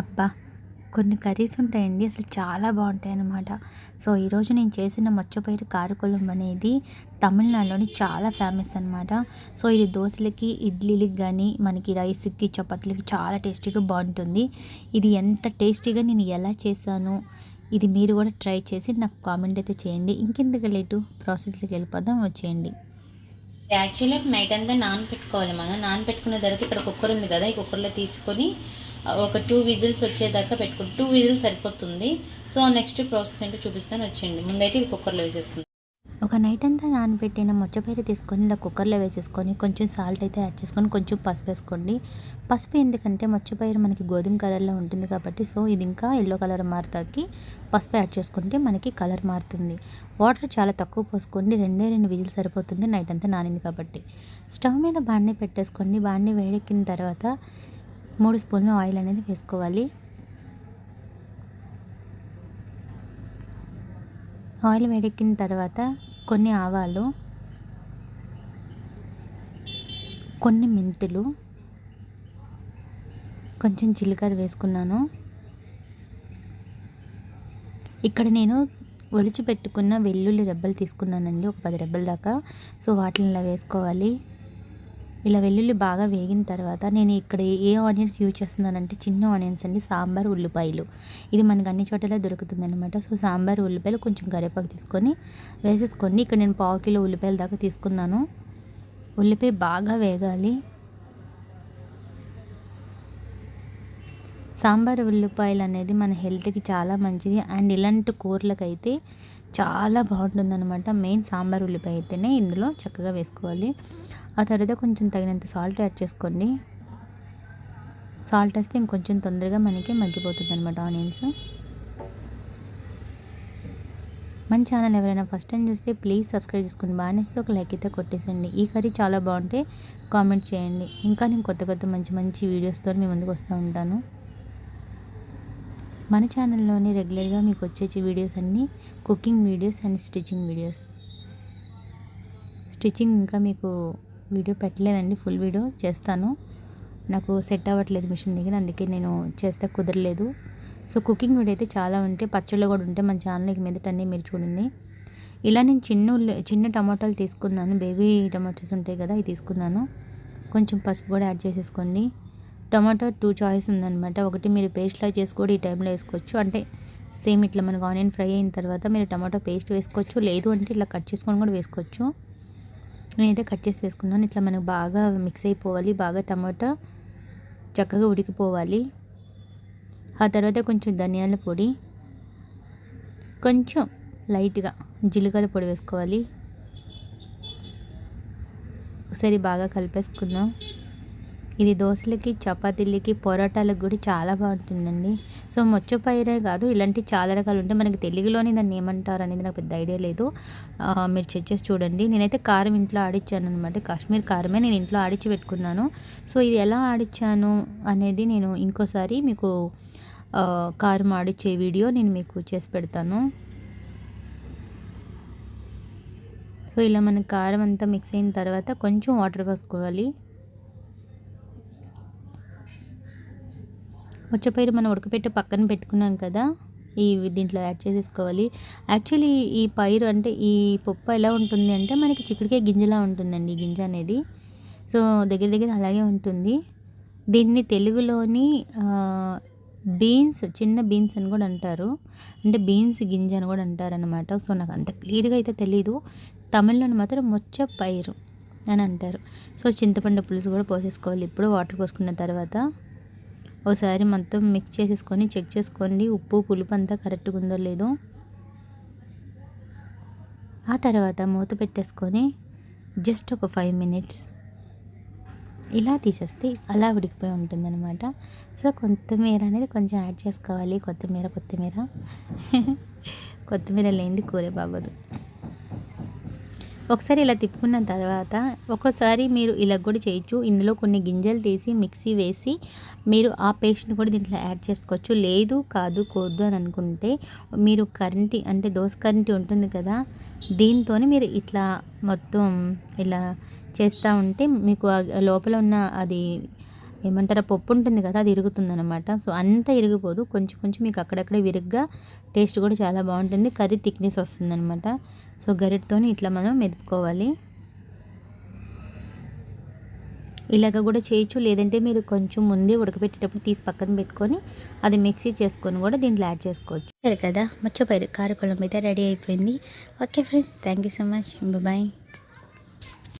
అబ్బా కొన్ని కర్రీస్ ఉంటాయండి. అసలు చాలా బాగుంటాయి అన్నమాట సో ఈరోజు నేను చేసిన మచ్చపైరు కారకులం అనేది తమిళనాడులోని చాలా ఫేమస్ అనమాట సో ఇది దోశలకి ఇడ్లీలకి కానీ మనకి రైస్కి చపాతీలకి చాలా టేస్టీగా బాగుంటుంది. ఇది ఎంత టేస్టీగా నేను ఎలా చేశాను ఇది మీరు కూడా ట్రై చేసి నాకు కామెంట్ అయితే చేయండి. ఇంకెందుకు లేటు? ప్రాసెస్లోకి వెళ్ళిపోదాం వచ్చేయండి. యాక్చువల్లీ నైట్ అంతా నానపెట్టుకోవాలి మనం. నానపెట్టుకున్న తర్వాత ఇక్కడ కుక్కర్ ఉంది కదా ఈ కుక్కర్లో తీసుకొని ఒక టూ విజిల్స్ వచ్చేదాకా పెట్టుకుంటాం టూ విజిల్స్ సరిపోతుంది. సో నెక్స్ట్ ప్రాసెస్ ఏంటో చూపిస్తాను వచ్చేయండి. ముందైతే ఇది కుక్కర్లో వేసేసుకుందాం. ఒక నైట్ అంతా నానబెట్టిన మొచ్చపైరు తీసుకొని ఇలా కుక్కర్లో వేసేసుకొని కొంచెం సాల్ట్ అయితే యాడ్ చేసుకొని కొంచెం పసుపు వేసుకోండి. పసుపు ఎందుకంటే మొచ్చపైరు మనకి గోధుమ కలర్లో ఉంటుంది కాబట్టి సో ఇది ఇంకా ఎల్లో కలర్ మారుతాకి పసుపు యాడ్ చేసుకుంటే మనకి కలర్ మారుతుంది. వాటర్ చాలా తక్కువ పోసుకోండి. రెండే రెండు విజిల్ సరిపోతుంది. నైట్ అంతా నానింది కాబట్టి. స్టవ్ మీద బాండి పెట్టేసుకోండి. బాండి వేడెక్కిన తర్వాత మూడు స్పూన్లు ఆయిల్ అనేది వేసుకోవాలి. ఆయిల్ వేడెక్కిన తర్వాత కొన్ని ఆవాలు కొన్ని మెంతులు కొంచెం జీలకర్ర వేసుకున్నాను. ఇక్కడ నేను ఒలిచి పెట్టుకున్న వెల్లుల్లి రెబ్బలు తీసుకున్నానండి ఒక పది రెబ్బల దాకా. సో వాటిని ఇలా వేసుకోవాలి. ఇలా వెల్లుల్లి బాగా వేగిన తర్వాత నేను ఇక్కడ ఏ ఆనియన్స్ యూజ్ చేస్తున్నానంటే చిన్న ఆనియన్స్ అండి సాంబార్ ఉల్లిపాయలు. ఇది మనకు అన్ని చోట్ల దొరుకుతుందనమాట సో సాంబార్ ఉల్లిపాయలు కొంచెం కరివేపాకు తీసుకొని వేసేసుకోండి ఇక్కడ నేను పావు కిలో ఉల్లిపాయల దాకా తీసుకున్నాను. ఉల్లిపాయ బాగా వేగాలి. సాంబార్ ఉల్లిపాయలు అనేది మన హెల్త్కి చాలా మంచిది. అండ్ ఇలాంటి కూరలకైతే చాలా బాగుంటుందన్నమాట. మెయిన్ సాంబార్ ఉల్లిపాయ అయితేనే ఇందులో చక్కగా వేసుకోవాలి. ఆ తర్వాత కొంచెం తగినంత సాల్ట్ యాడ్ చేసుకోండి. సాల్ట్ వేస్తే ఇంకొంచెం తొందరగా మనకి మగ్గిపోతుంది అనమాట ఆనియన్స్. మన ఛానల్ ఎవరైనా ఫస్ట్ టైం చూస్తే ప్లీజ్ సబ్స్క్రైబ్ చేసుకోండి బాగా నచ్చితే ఒక లైక్ అయితే కొట్టేసండి ఈ కర్రీ చాలా బాగుంటే కామెంట్ చేయండి. ఇంకా నేను కొత్త కొత్త మంచి మంచి వీడియోస్తో మీ ముందుకు వస్తూ ఉంటాను. మన ఛానల్లోని రెగ్యులర్గా మీకు వచ్చే వీడియోస్ అన్నీ cooking videos and stitching videos stitching ఇంకా మీకు వీడియో పెట్టలేదండి ఫుల్ వీడియో చేస్తాను. నాకు సెట్ అవ్వట్లేదు మిషన్ దగ్గర అందుకే నేను చేస్తే కుదరలేదు. సో కుకింగ్ వీడియో అయితే చాలా ఉంటే పచ్చళ్ళు కూడా ఉంటే మన ఛానల్కి మీదట అన్నీ మీరు చూడండి. ఇలా నేను చిన్న చిన్న టమాటాలు తీసుకున్నాను. బేబీ టమాటోస్ ఉంటాయి కదా అవి తీసుకున్నాను. కొంచెం పసుపు కూడా యాడ్ చేసేసుకోండి. టమాటో టూ చాయిస్ ఉందనమాట ఒకటి మీరు పేస్ట్లా చేసి కూడా ఈ టైంలో వేసుకోవచ్చు. అంటే సేమ్ ఇట్లా మనకు ఆనియన్ ఫ్రై అయిన తర్వాత మీరు టమాటో పేస్ట్ వేసుకోవచ్చు. లేదు అంటే ఇట్లా కట్ చేసుకొని కూడా వేసుకోవచ్చు. నేనైతే కట్ చేసి వేసుకున్నాను. ఇట్లా మనకు బాగా మిక్స్ అయిపోవాలి. బాగా టమాటా చక్కగా ఉడికిపోవాలి. ఆ తర్వాత కొంచెం ధనియాల పొడి కొంచెం లైట్గా జీలకర్ర పొడి వేసుకోవాలి. ఒకసారి బాగా కలిపేసుకుందాం. ఇది దోశలకి చపాతీలకి పొరాటాలకు కూడా చాలా బాగుంటుందండి. సో మొచ్చపైరే కాదు ఇలాంటి చాలా రకాలు ఉంటాయి. మనకి తెలుగులోని దాన్ని ఏమంటారు అనేది నాకు పెద్ద ఐడియా లేదు. మీరు చెక్ చేసి చూడండి. నేనైతే కారం ఇంట్లో ఆడిచ్చాను అనమాట కాశ్మీర్ కారమే నేను ఇంట్లో ఆడిచ్చి పెట్టుకున్నాను. సో ఇది ఎలా ఆడిచ్చాను అనేది నేను ఇంకోసారి మీకు కారం ఆడిచ్చే వీడియో నేను మీకు చేసి పెడతాను. సో ఇలా మన కారం అంతా మిక్స్ అయిన తర్వాత కొంచెం వాటర్ పోసుకోవాలి. ముచ్చపైరు మనం ఉడకపెట్టి పక్కన పెట్టుకున్నాం కదా ఈ దీంట్లో యాడ్ చేసేసుకోవాలి. యాక్చువల్లీ ఈ పైరు అంటే ఈ పప్పు ఎలా ఉంటుంది అంటే మనకి చిక్కుడికాయ గింజలా ఉంటుందండి ఈ గింజ అనేది. సో దగ్గర దగ్గర అలాగే ఉంటుంది. దీన్ని తెలుగులోని బీన్స్ చిన్న బీన్స్ అని కూడా అంటారు. అంటే బీన్స్ గింజ అని కూడా అంటారు అనమాట సో నాకు అంత క్లియర్గా అయితే తెలీదు. తమిళ్ళోని మాత్రం మొచ్చ పైరు అని అంటారు. సో చింతపండు పులుసు కూడా పోసేసుకోవాలి. ఇప్పుడు వాటర్ పోసుకున్న తర్వాత ఒకసారి మొత్తం మిక్స్ చేసేసుకొని చెక్ చేసుకోండి. ఉప్పు పులుపు అంతా కరెక్ట్గా ఉందో లేదో. ఆ తర్వాత మూత పెట్టేసుకొని జస్ట్ ఒక ఫైవ్ మినిట్స్ ఇలా తీసేస్తే అలా ఉడికిపోయి ఉంటుందన్నమాట. సో కొత్తిమీర అనేది కొంచెం యాడ్ చేసుకోవాలి. కొత్తిమీర కొత్తిమీర. కొత్తిమీర లేనిది కూరే బాగోదు. ఒకసారి ఇలా తిప్పుకున్న తర్వాత ఒక్కోసారి మీరు ఇలా కూడా చేయొచ్చు. ఇందులో కొన్ని గింజలు తీసి మిక్సీ వేసి మీరు ఆ పేస్ట్ని కూడా దీంట్లో యాడ్ చేసుకోవచ్చు. లేదు కాదు కూడదు అని అనుకుంటే మీరు కరెంటి అంటే దోశ కరెంటి ఉంటుంది కదా దీంతో మీరు ఇట్లా మొత్తం ఇలా చేస్తూ ఉంటే మీకు లోపల ఉన్న అది ఏమంటారా పప్పు ఉంటుంది కదా అది ఇరుగుతుంది అనమాట సో అంతా ఇరిగిపోదు. కొంచెం కొంచెం మీకు అక్కడక్కడ విరిగ్గా టేస్ట్ కూడా చాలా బాగుంటుంది. కర్రీ థిక్నెస్ వస్తుంది అనమాట సో గరిటతో ఇట్లా మనం మెదుపుకోవాలి. ఇలాగ కూడా చేయొచ్చు. లేదంటే మీరు కొంచెం ముందే ఉడకబెట్టేటప్పుడు తీసి పక్కన పెట్టుకొని అది మిక్సీ చేసుకొని కూడా దీంట్లో యాడ్ చేసుకోవచ్చు. సరే కదా మర్చిపోయారు కారకుళం అయితే రెడీ అయిపోయింది. Okay friends thank you so much. Bye.